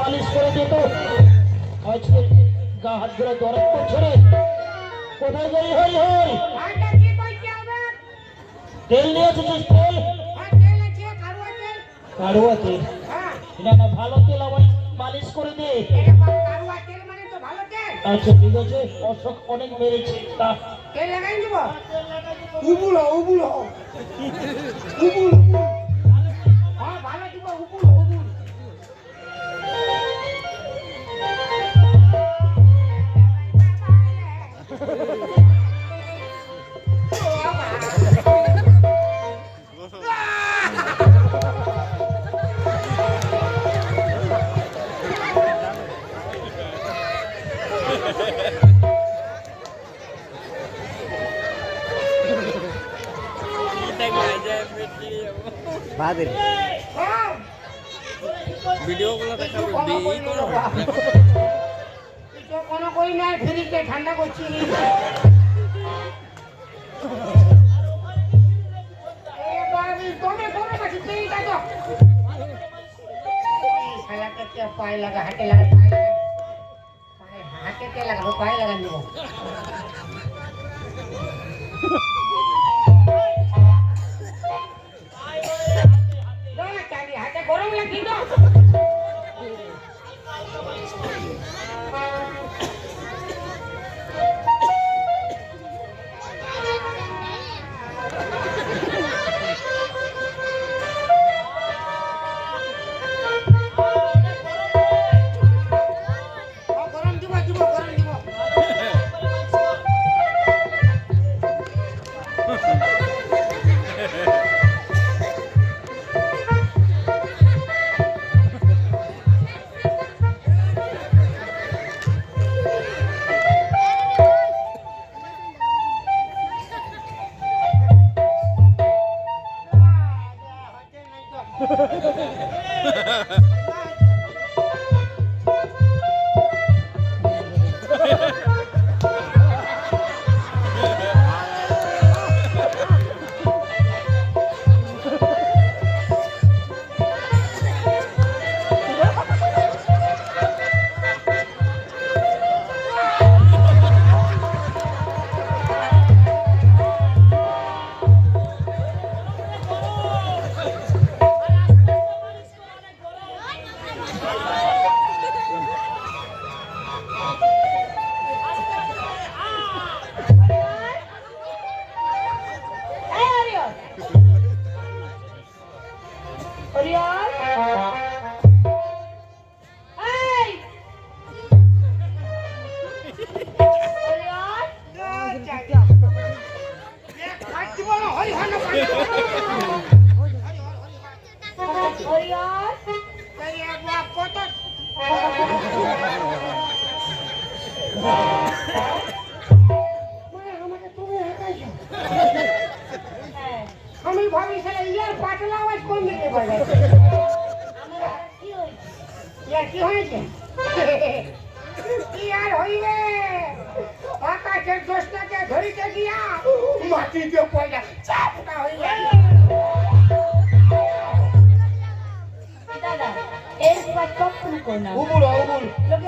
মালিশ করে দিত আজকে গা হাত ধরে দরদ করছে কোথায় কি কইতে হবে তেল নিয়ে এসেছিস তেল? কারুয়া তেল হ্যাঁ না ভালো তেল আমার মালিশ করে দে। এটা আচ্ছা ঠিক আছে। অশোক অনেক মেরেছে। তা। তেল লাগাই দিব উবুলো উবুলো উবুল হ্যাঁ বাদের হ্যাঁ ভিডিও গুলো দেখাবে এই করো কোনো কই নাই ফ্রিজে ঠান্ডা করছি পায়ে লাগা, হাতে লাগা হাতে তে পায়ে লাগা না হাতে গরম লাগি তো।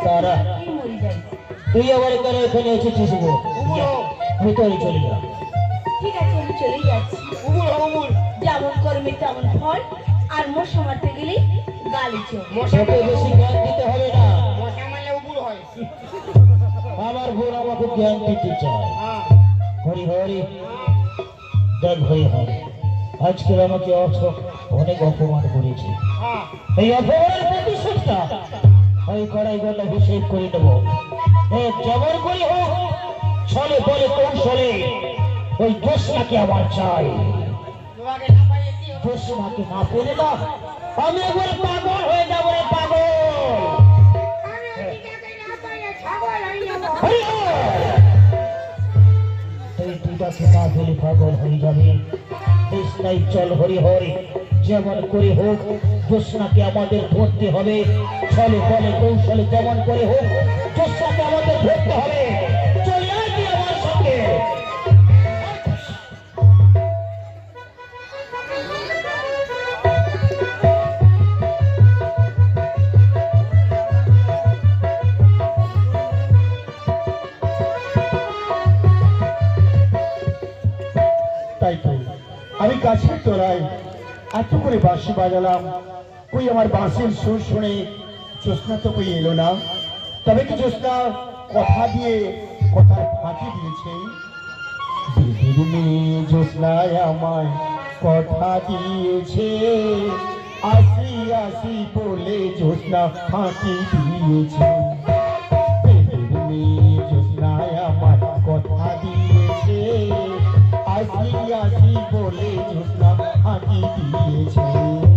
তারা। তুই আবার কেন এখানে এসেছিস ভিতরে চলে যা। ঠিক আছে আমি চলে যাচ্ছি। যেমন কর্মে তেমন ফল আর মশা মারতে গেলেই গালি তোকে বেশি জ্ঞান দিতে হবে না। মশা মারলে হয়। আমার বোন আমাকে জ্ঞান দিতে চায়। হ্যাঁ। হরি হরি। দেখ হরি হরি। আজকে আমাকে অশোক অনেক অপমান করেছে। এই অপমানের প্রতিশোধটা এই কড়াই গলা হিসেব করে নেব। যেমন করি হোক, ছলে বলে কৌশলে ওই দোষটাকে আমার চাই? দোষটাকে না পেলে না আমি একবার পাগল হয়ে যাব পাগল। আমি। এই দুটাকে না পেলে পাগল হয়ে যাবে। চল হরি হরি। যেমন করে হোক জোৎস্নাকে আমাদের ধরতে হবে। ছলে বলে কৌশলে যেমন করে হোক জোৎস্নাকে আমাদের ধরতে হবে। এত করে বাঁশি বাজালাম। কই আমার বাঁশির সুর শুনে জ্যোৎস্না তো কই এলো না? তবে কি জ্যোৎস্না কথা দিয়ে কথার ফাঁকি দিয়েছে? জ্যোৎস্নায় আমায় কথা দিয়েছে। আসি আসি বলে জ্যোৎস্না ফাঁকি দিয়েছে। দিয়েছে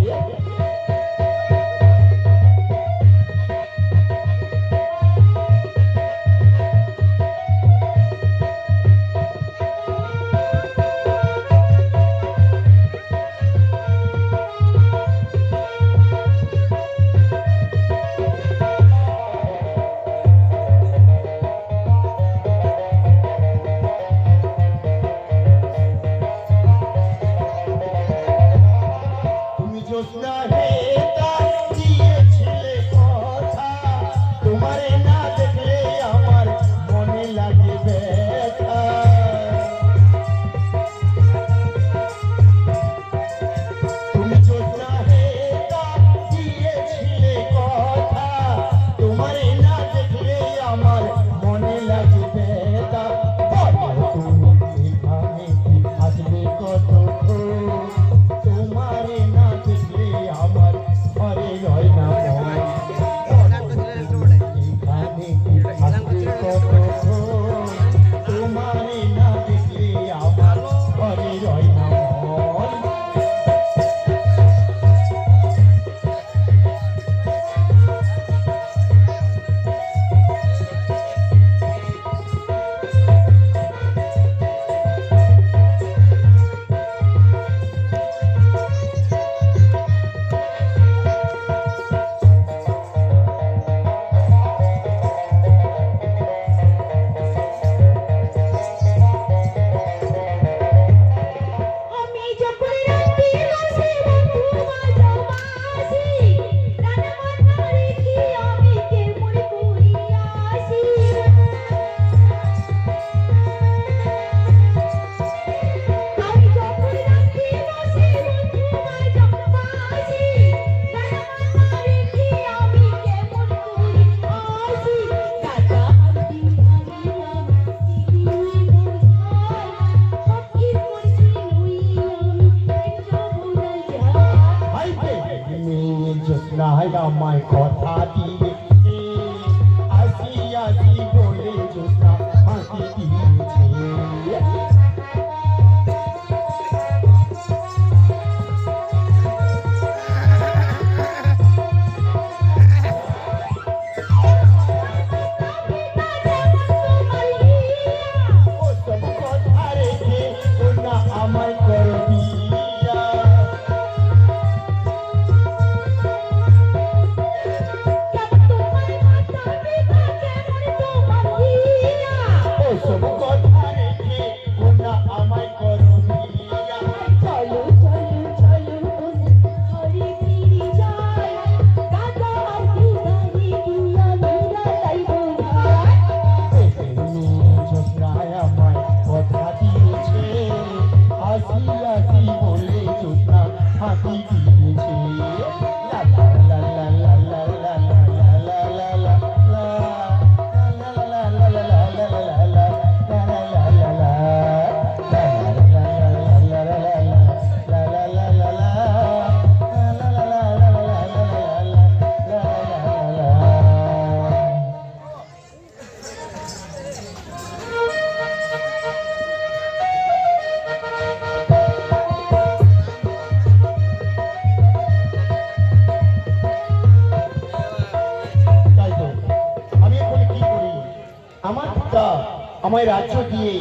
আমায় রাজ্য দিয়ে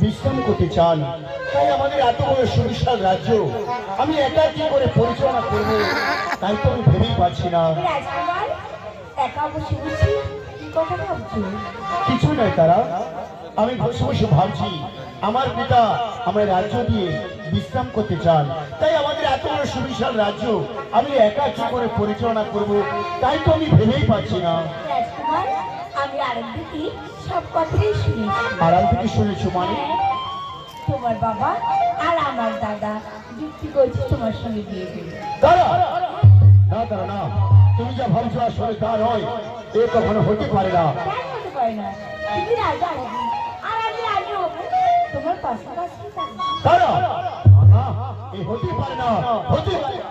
বিশ্রাম করতে চান তাই আমাদের এত বড় সুবিশাল রাজ্য আমি একা কি করে পরিচালনা করব তাই তো আমি ভেবেই পাচ্ছি না। কিছু নয় তারা আমি বসে বসে ভাবছি আমার পিতা আমার রাজ্য দিয়ে বিশ্রাম করতে চান তাই আমাদের এত বড় সুবিশাল রাজ্য আমি একা কি করে পরিচালনা করব তাই তো আমি ভেবেই পাচ্ছি না। আমি আড়াল সব কথাই শুনেছি। আড়াল থেকে শুনেছো মানে? হ্যাঁ, তোমার বাবা আর আমার দাদা যুক্তি করছে তোমার সঙ্গে বিয়ে দেবে। না দাঁড়া না। তুমি যা ভাবছ আসলে তা নয়। এ কখনো হতে পারে না। তুমি রাজা আর আমি। তোমার পাশাপাশি না এ হতে পারে না। হতে পারে। না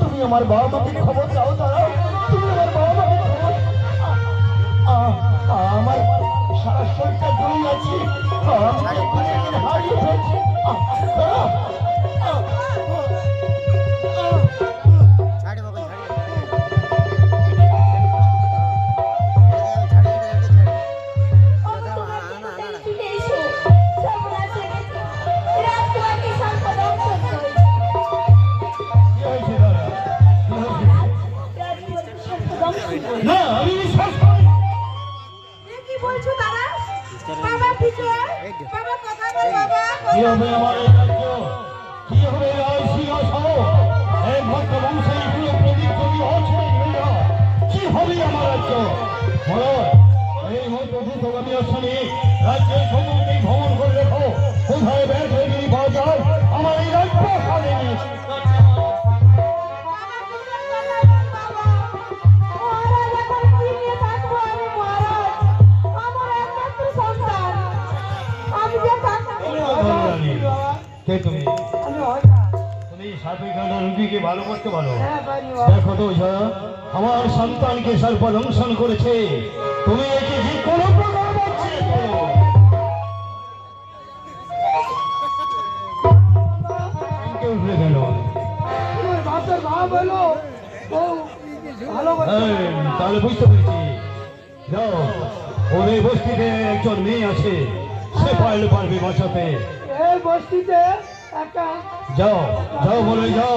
তুমি আমার বাবা মাকে খবর দাও, দাঁড়াও। তুমি আমার বাবা মাকে খবর আমার শরীরটা জড়িয়ে আছে। হারিয়ে ফেলছি। কি হবে আমার এই রাজ্য? কি হবে রায় কি হবে আমার রাজ্য? মহারাজ এই মতো দ্রুতগামী আসনে রাজ্যের সমুদ্রে ভ্রমণ করে দেখো। কোথায় ব্যাট রুগীকে ভালো করতে পারো। দেখো তো আমার সন্তানকে সর্প দংশন করেছে। তুমি একে যে কোনো প্রকার তাহলে বুঝতে পেরেছি। যাও ওদের বস্তিতে একজন মেয়ে আছে সে পারলে পারবে বাঁচাতে। এই বস্তিতে একটা যাও যাও বলে যাও।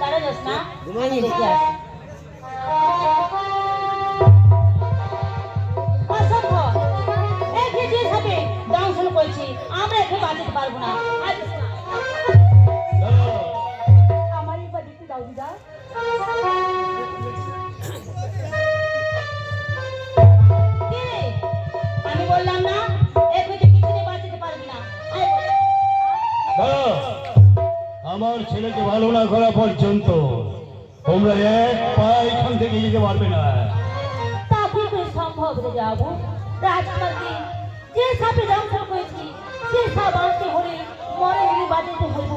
দাঁড়া যাস না পর্যন্ত তোমরা এক পা এখান থেকে যেতে পারবে না। তা কি করে সম্ভব রে যাব। রাজকুমারকে যে সাপে দংশন করেছি সে সাপ আসতে হলে মরে গেলে বাঁচাতে হব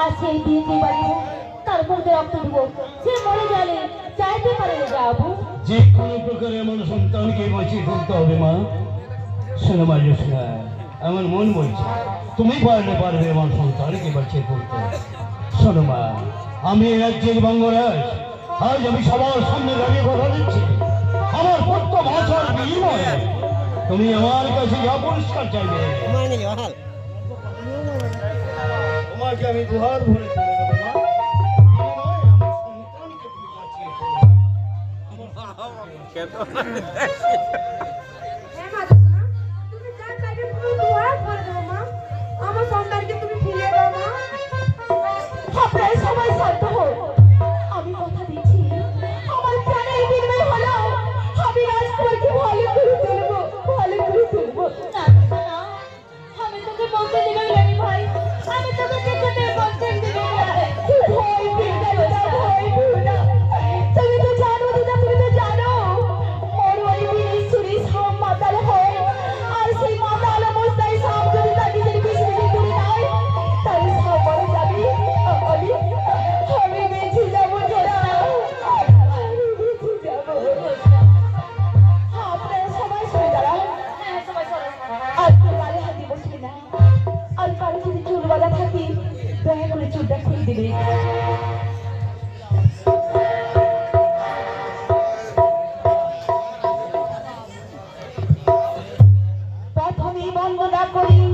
আর সেই দিয়ে যে বাড়িব তার মধ্যে রক্ত দিব। সে মরে গেলে চাইতে পারে যাব। যে কোনো প্রকারে আমার সন্তানকে বাঁচিয়ে তুলতে হবে মা। শোনো মা জোসনা আমার মন বলছে তুমি পারলে পারবে আমার সন্তানকে বাঁচিয়ে তুলতে শোনো মা আমি রাজ্যের বঙ্গরাজ আজ আমি সবার সামনে দাঁড়িয়ে কথা দিচ্ছি। আমার পুত্র ভাষার বিনিময়ে তুমি আমার কাছে যা পুরস্কার চাইবে, তোমাকে আমি দুহার ভরে বিনিময়ে আমার সন্তানকে বন্দনা করি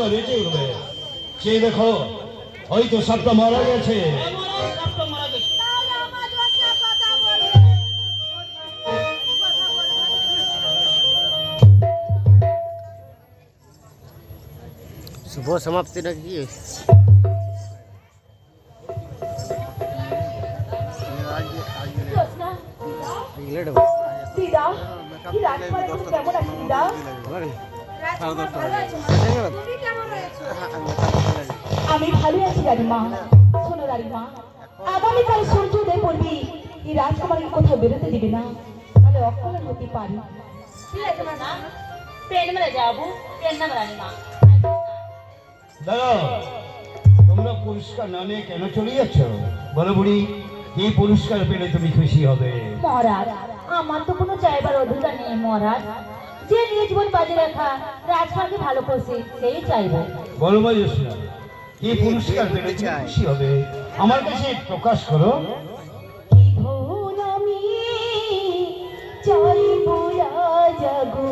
তোমার জোসনা বেঁচে উঠবে সে দেখো হয়তো সাপটা মারা গেছে এই মহারাজ, সাপটা মারা গেছে। তাহলে আমার জোসনা কথা বলে কথা বলে শুভ সমাপ্তিটা কি জোসনা দিদা কি রাজকুমার এখন কেমন আছে দিদা ভালো আছে মা। রয়েছো? আমি ভালো আছি রানীমা শোনো রানীমা আগামীকাল সূর্যোদয় পড়বি। এই রাজকুমারকে কোথাও বেরোতে দিবে না। তাহলে অকল্যাণ হতে পারে ঠিক আছে মা ট্রেন মেরে যাব ট্রেন নাম রানীমা দাদা তোমরা পুরস্কার না নিয়ে কেন চলে যাচ্ছ? বলো বুড়ি কি পুরস্কার পেলে তুমি খুশি হবে? মহারাজ আমার তো কোনো চাইবার অধিকার নেই মহারাজ। যে নিয়ে জীবন বাজে রাখা রাজমাকে ভালো করছে সেই চাইব। বলো জোসনা কি পুরস্কার পেলে খুশি হবে? আমার কাছে প্রকাশ করো। ধন আমি জাগো রাজাগো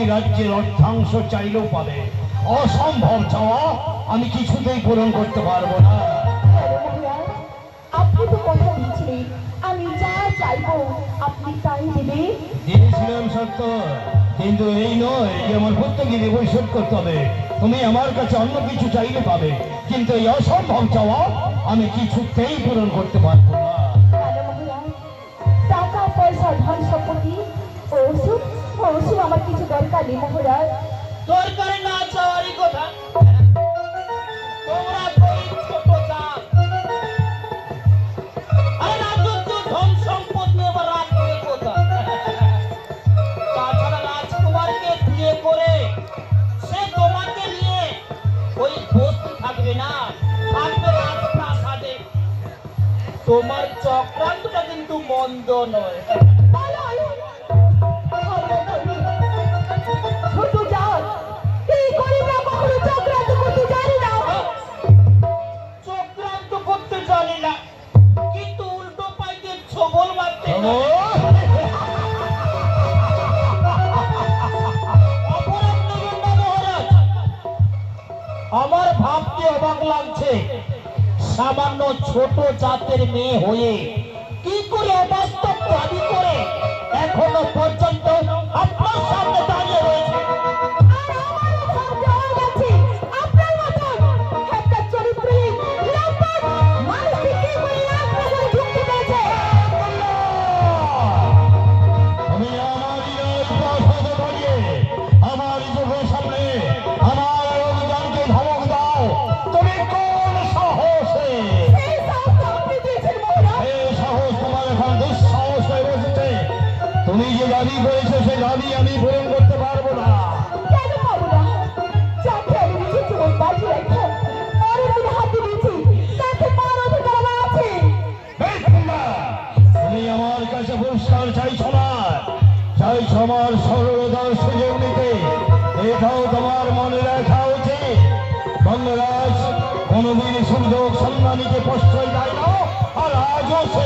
এমনকি রাজ্যের অর্ধাংশ চাইলেও পাবে। অসম্ভব চাওয়া আমি কিছুতেই পূরণ করতে পারব না। আপনি তো কথা দিয়েছিলেন আমি যা চাইব আপনি তাই দেবে। দিয়েছিলাম সত্য কিন্তু এই নয় যে আমার পরিশোধ করতে হবে। তুমি আমার কাছে অন্য কিছু চাইলে পাবে কিন্তু এই অসম্ভব চাওয়া আমি কিছুতেই পূরণ করতে পারব না। ওষুধ আমার কিছু দরকার নেই মহারাজ দরকার না চাওয়ারই কথা। তোমরা গরিব ছোট জাত আরে রাজত্ব, ধন সম্পদ নিয়ে কোথায়? তাছাড়া রাজকুমারকে বিয়ে করে সে তোমাকে নিয়ে ওই বস্তি থাকবে না, থাকবে রাজপ্রাসাদে। তোমার চক্রান্তটা কিন্তু মন্দ নয়। সামান্য ছোট জাতের মেয়ে হয়ে কি করে অবাস্তব দাবি করে এখনও পর্যন্ত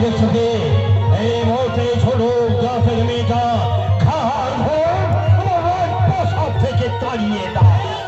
বাইরে এই মতে ছোট গাছের মেয়েটা খাওয়ার ভোর আমার থেকে তাড়িয়ে দেয়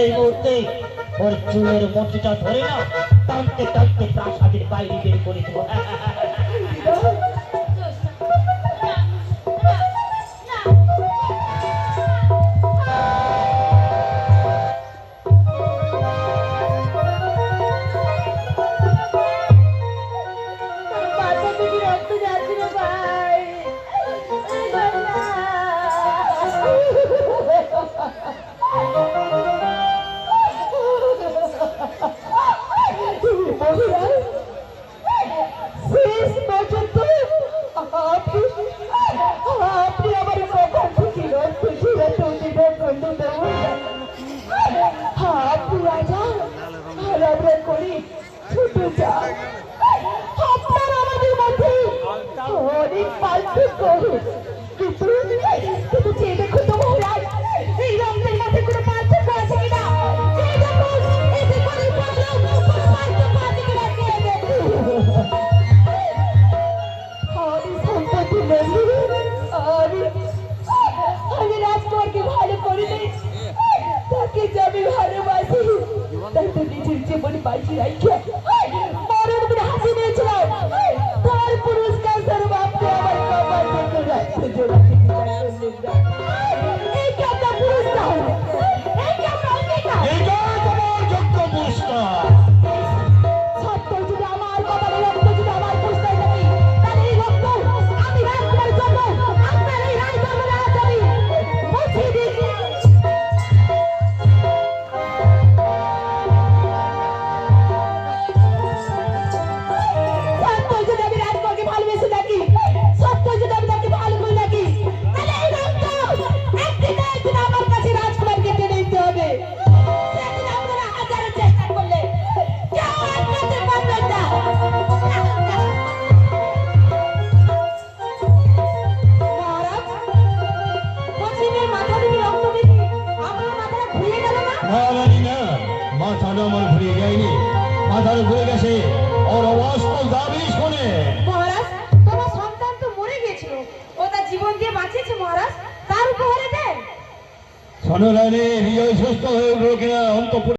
এই মুহূর্তে ওর চুলের মতিটা ধরে না টানতে টানতে প্রাসাদের বাইরে বের করে দেবো। হ্যাঁ হ্যাঁ